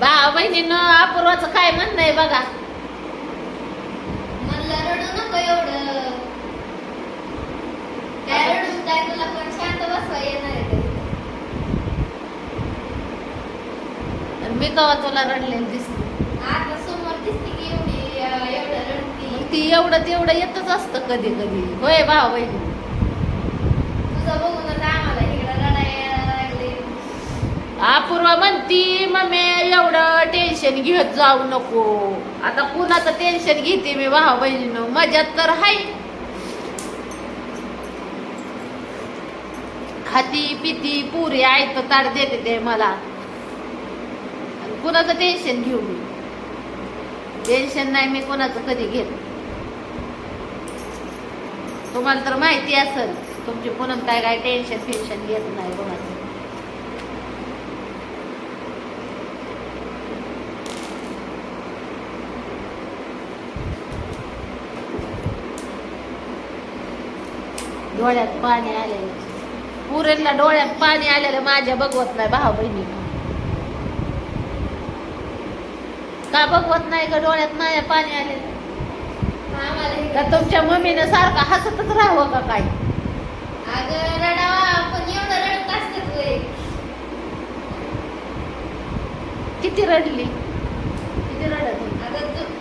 भावा बहिणीनं अपूर्वाचं काय म्हणणं आहे बघा. म्हणलं रडू नको एवढं. काय रडून काय तुला पण शांत बसवा येणार आहे मी कवा तुला रडलेली दिसते? आता समोर दिसते की एवढी अं, एवढं रडती. मग ती एवढं तेवढं येतच असतं कधी कधी. होय भावा बहिणी तुझं बघूनच आम्हाला इकडं रडायला लागले. अपूर्वा म्हणती मम्मी टेन्शन घेत जाऊ नको. आता कुणाचं टेन्शन घेते मी भावा बहिणीनं? मजात तर हाय. खाती पिती पुरी आयत ताट देते ते मला. आणि कुणाचं टेन्शन घेऊ मी? टेन्शन नाही मी कोणाचं कधी घेत. तुम्हाला तर माहिती असेल तुमची पुनम काय काय टेन्शन फेन्शन घेत नाही कोणाचं डोळ्यात पाणी आलेलं. पुरेला डोळ्यात पाणी आलेलं माझ्या बघवत नाही भाऊ बहिणी. का बघवत नाही का डोळ्यात माझ्या पाणी आलेलं. आम्हाला का तुमच्या मम्मीनं सारखं हसतच राहावं का काय? अगं रडावा पण एवढं रडत किती रडली? किती रडत? अगं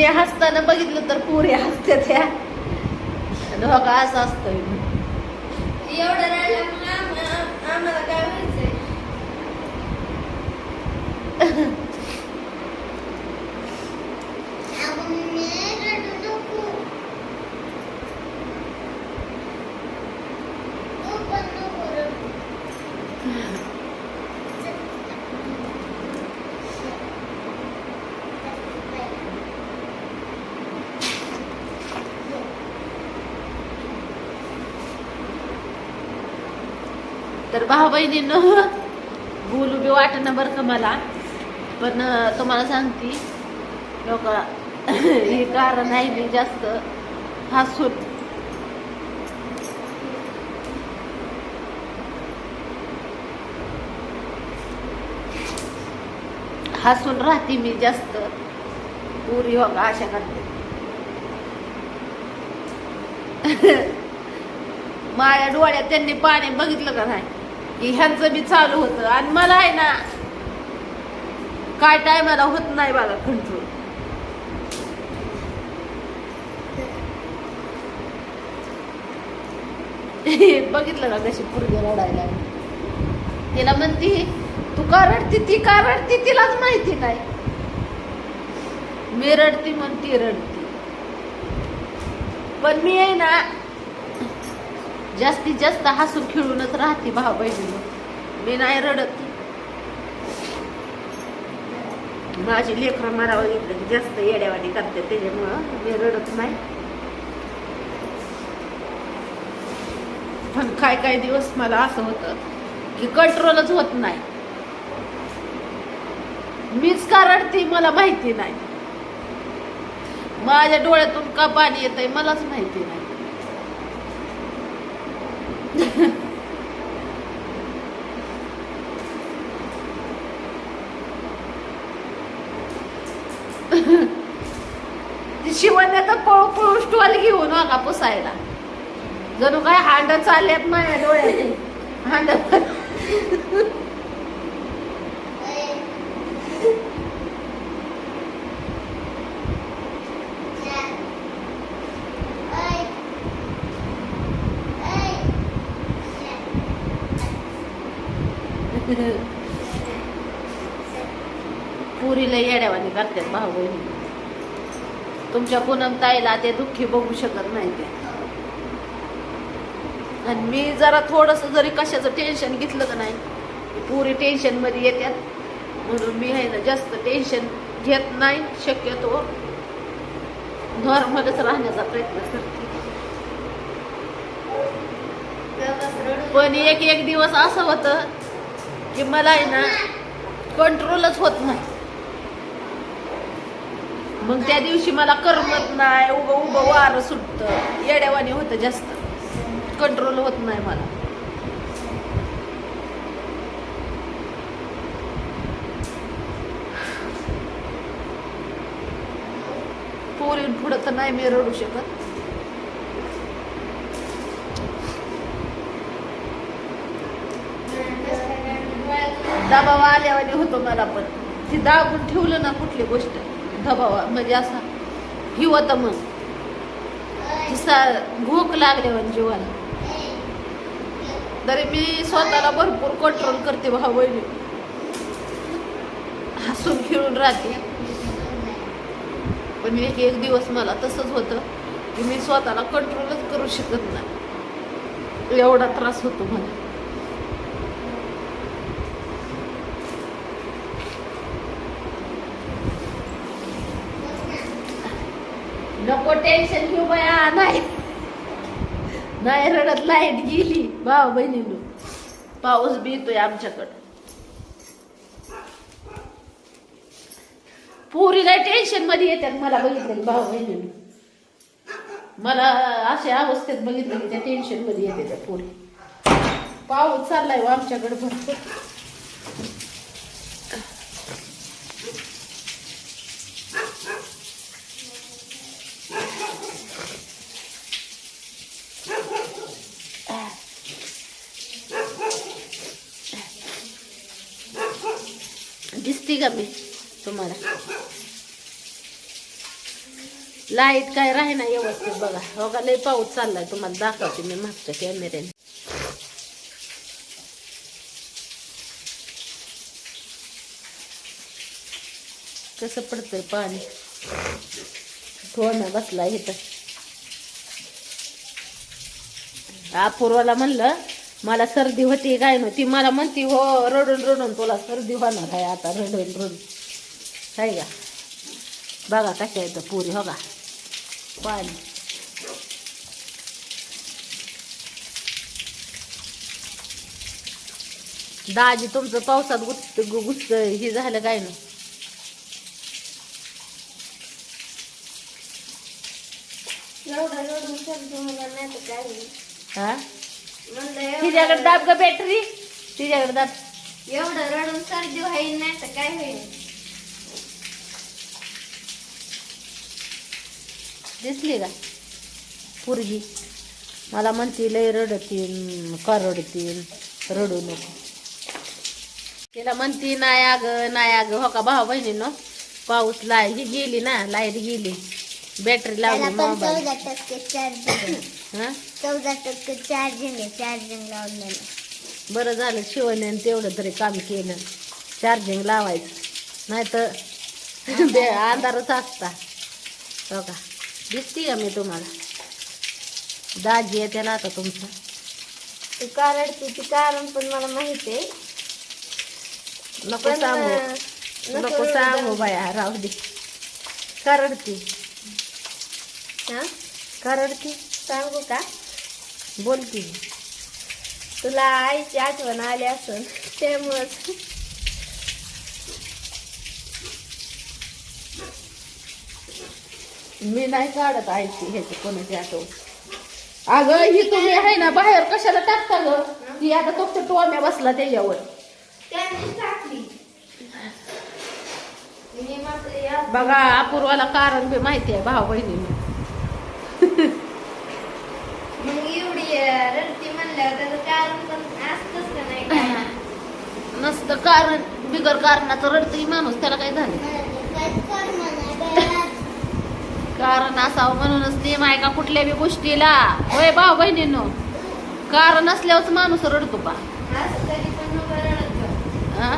मी हसताना बघितलं तर पुरे हसते त्या आणि हो असं असतं एवढं आम्हाला काय व्हायचंय? तर भाऊ बहिणीनं बोलू बी वाटणं बरं का मला. पण तुम्हाला सांगते लोक हे कारण आहे मी जास्त. हसून हसून राहते मी जास्त. पुरी हो का अशा करते. माझ्या डोळ्यात त्यांनी पाणी बघितलं का नाही? ह्यांचं बी चालू होतं. आणि मला आहे ना काय टायमाला होत नाही बघा कंट्रोल बघितलं ना कशी पुरगी रडायला. तिला म्हणती तू का रडती? ती का रडती? तिलाच माहिती नाही. मी रडती म्हणती रडती. पण मी आहे ना जास्तीत जास्त हसून खेळूनच राहते भाऊ बहिणी मी नाही रडत. माझी लेकरं मारावं इकडे की जास्त येड्यावाडी करते त्याच्यामुळं मी रडत नाही. पण काय काय दिवस मला असं होतं की कंट्रोलच होत नाही. मीच का रडते मला माहिती नाही. माझ्या डोळ्यातून का पाणी येत आहे मलाच माहिती नाही. शिवण्या तर पळू पळू स्टॉल घेऊन का पुसायला. जणू काय हांड चालल्यात माझ्या डोळ्यात हांड पुरीला येड्यावानी करतात भाऊ बहिणी तुमच्या पूनम ताईला ते दुःखी बघू शकत नाही ते आणि मी जरा थोडस जरी कशाचं टेन्शन घेतलं का नाही पुरी टेन्शनमध्ये येतात म्हणून मी आहे ना जास्त टेन्शन घेत नाही शक्यतो नॉर्मलच राहण्याचा प्रयत्न करते पण एक एक दिवस असं होतं की मला आहे ना कंट्रोलच होत नाही. मग त्या दिवशी मला करमत नाही उभं उभं वारं सुटतं. येड्यावानी होतं जास्त. कंट्रोल होत नाही मला. पोरी पुढं तर नाही मी रडू शकत. दबाव आल्यावाने होतो मला पण. ती दाबून ठेवलं ना कुठली गोष्ट दबावा म्हणजे असा ही होतं मग. तिसा भूक लागल्यावर जीवाला. तरी मी स्वतःला भरपूर कंट्रोल करते भाऊ बहिणी हसून खेळून राहते. पण एक एक दिवस मला तसंच होतं की मी स्वतःला कंट्रोलच करू शकत नाही. एवढा त्रास होतो मला. नको टेन्शन घेऊ बया. नाही. नाही रडत लाइट गेली. भाऊ बहिणीनो पाऊस बी येतोय आमच्याकडं. पुरीला टेन्शनमध्ये येतात मला बघितलं भाऊ बहिणी मला अशा अवस्थेत बघितलं की त्या टेन्शनमध्ये येते त्या पुरी. पाऊस चाललाय हो आमच्याकडे भरपूर दिसती का मी तुम्हाला. लाइट काय राही ना व्यवस्थित बघा. हो का? लय पाऊस चाललाय. तुम्हाला दाखवते मी मागच्या कॅमेऱ्याने कसं पडतंय पाणी? थोडं बसला इथं. अपूर्वाला म्हणलं मला सर्दी होती काय नव्हती मला म्हणती हो रडून रडून तुला सर्दी होणार आहे आता रडून रडून. काय का बघा कशा येतं पुरी हो का पाणी दाजी तुमचं पावसात गुस्त गुस्त हे झालं काय ना? हा तिच्याकडे दाब का बॅटरी तिच्याकडे दाब एवढं रडून सर्दी होईल नाही तर काय होईल दिसली का? पोरगी. मला म्हणती लय रडतीन का रडतीन? रडू नको. तिला म्हणती नाही अगं नाही अगं हो का भाऊ बहिणीनं? पाऊस लाय ही गेली ना लाइट गेली. बॅटरी लावली मोबाईल चौदा टक्के चार्जिंग हा? चौदा टक्के चार्जिंग आहे चार्जिंग लावलेलं. बरं झालं शिवण्याने तेवढं तरी काम केलं. चार्जिंग लावायचं. नाही तर अंधारच असता. हो का? दिसती का मी तुम्हाला दाजी येते ना आता तुमचं ती कारण ती कारण पण मला माहिती आहे नको पण, सांगू अं, नको नको रडू सांगू जाऊ. बाया राहू दे करडती हा करडती सांगू का बोल की तुला आईची आठवण आली असून त्यामुळंच मी नाही काढत आईची ह्याची कोणाची आठवण. अगं ही तुम्ही आहे ना बाहेर कशाला टाकता ग? ती आता फक्त टोम्या बसला त्याच्यावर. बघा अपूर्वाला कारण बी माहिती आहे भाऊ बहिणीने. मग एवढी रडती म्हणल्यावर त्याचं कारण पण असतंच नाही? नसतं कारण बिगर कारणाचं रडतंय माणूस त्याला काय झालं कारण असावं म्हणूनच नियम आहे का कुठल्या बी गोष्टीला. होय भाऊ बहिणीनो कारण असल्यावरच माणूस रडतो का असं कधी पण नको रडत जाऊ. हा?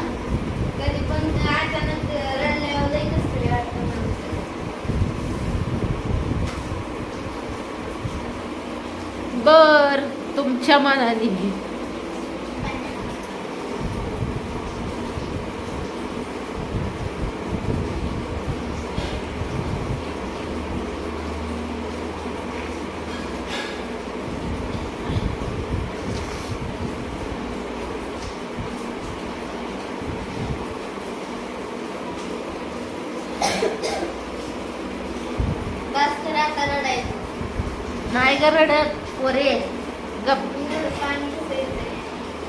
कधी पण अचानक रडल्यावर लई कसं तरी वाटतं माणसाला. बर तुमच्या मनाने बस तर आता रडायचं नाही ग रडत पोरे गप?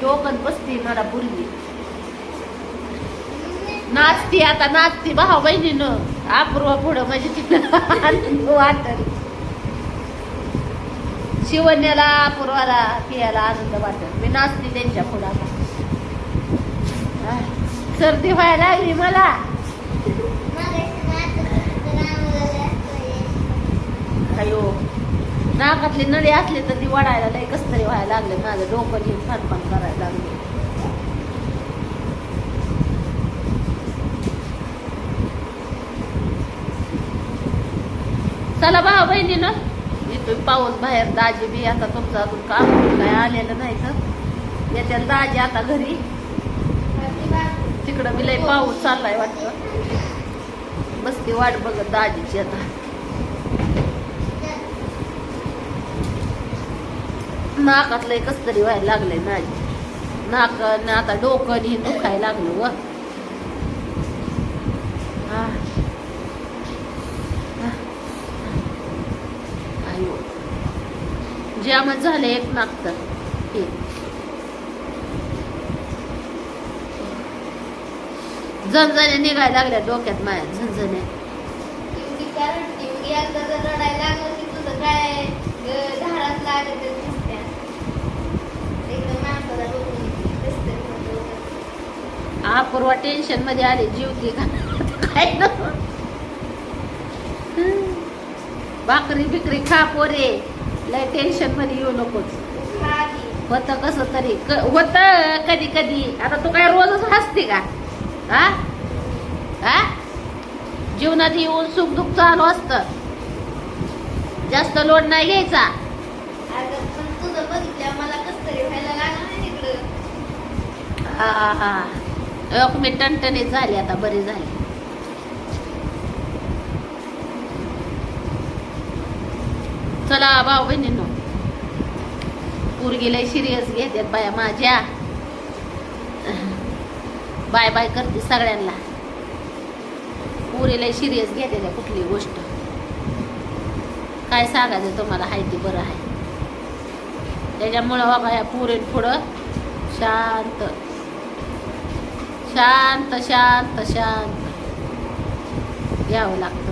टोकन बसती मला बोलली. नाचती आता नाचती. भाऊ बहिणीनं. अपूर्वा पुढं म्हणजे वाटल शिवण्याला अपूर्वाला पियाला आनंद वाटल मी नाचते त्यांच्या पुढं आता. आह, सर्दी व्हायला लागली मला. अयो. नाकातली नळी असली तर ती वाढायला लय कस तरी व्हायला लागले. माझं डोकं येऊन फनफन करायला लागले. चला भाऊ बहिणीनं. इथून पाऊस बाहेर दाजी बी आता तुमचं अजून काम काय आलेलं नाही तर. येत्या दाजी आता घरी. तिकडं बी लय पाऊस चाललाय वाटतं. बसती वाट बघत दाजीची आता. नाकातलं एकच तरी व्हायला लागलंय माझी नाक आता डोकं हे दुखायला लागलं व हा. हा. झालं एक नाक तर हे. झणझण्या निघायला लागल्या डोक्यात माझ्या झणझण्या झाडात रडायला लागलं की तुझं काय धारात लागत अपूर्वा टेन्शनमध्ये आले जीव की? काय. भाकरी बिकरी खा पोरे. लय टेन्शनमध्ये येऊ नकोच. होत कस तरी. होत कधी कधी. आता तू काय रोजच हसते का? हा? हा? जीवनात येऊन सुख दुःख चालू असतं. जास्त लोड नाही घ्यायचा. अगं, पण तुझं बघितल्यावर मला कसं तरी व्हायला लागलं नाही तिकडं. हा हा हा. मी टणटणीत झाली आता बरी झाली. चला भाऊ बहिणींनो पोरगीला सिरियस घेतात बाया माझ्या. बाय बाय करते सगळ्यांना. पुरीला सिरियस घेते कुठली गोष्ट. काय सांगायचं तुम्हाला हाय ते बरं आहे. त्याच्यामुळं बाबा या पुरेन पुढं शांत. शांत शांत शांत. घ्यावं लागतं.